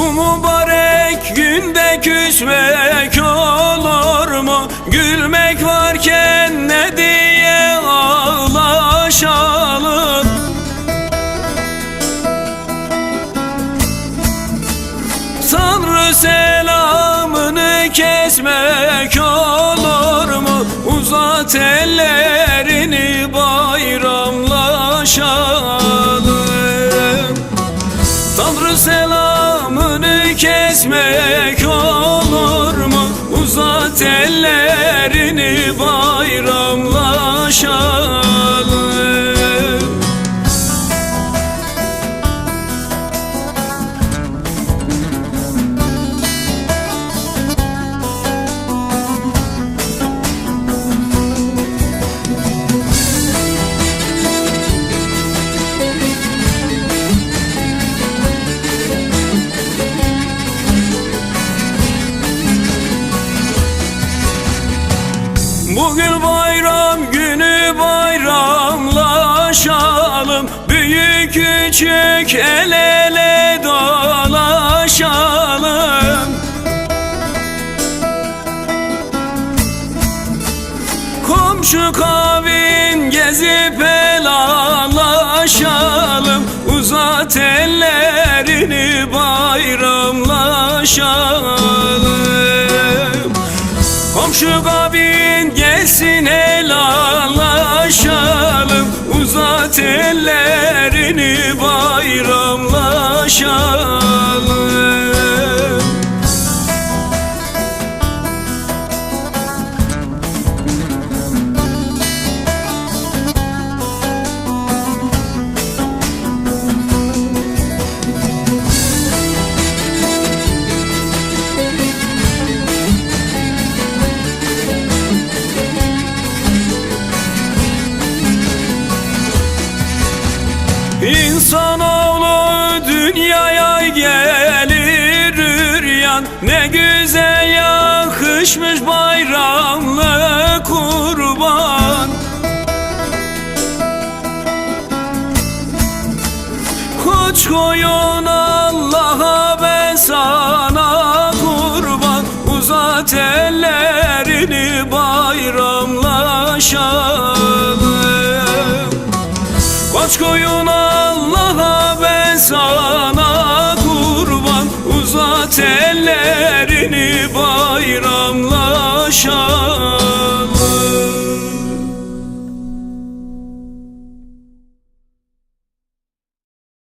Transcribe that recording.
mübarek günde küsmek olur mu? Gülmek varken ne diye ağlaşalım? Tanrı selamını kesmek olur mu? Uzat ellerini bayramlaşalım Bugün bayram günü bayramlaşalım. Büyük küçük el ele dolaşalım. Komşu kavin gezip helallaşalım Uzat ellerini bayramlaşalım. Komşu kabin gelsin helallaşalım Uzat ellerini İnsanoğlu dünyaya gelir üryan. Ne güzel yakışmış bayramlı kurban. Koç koyun Allah'a ben sana kurban. Uzat ellerini bayramlaşalım. Koç koyun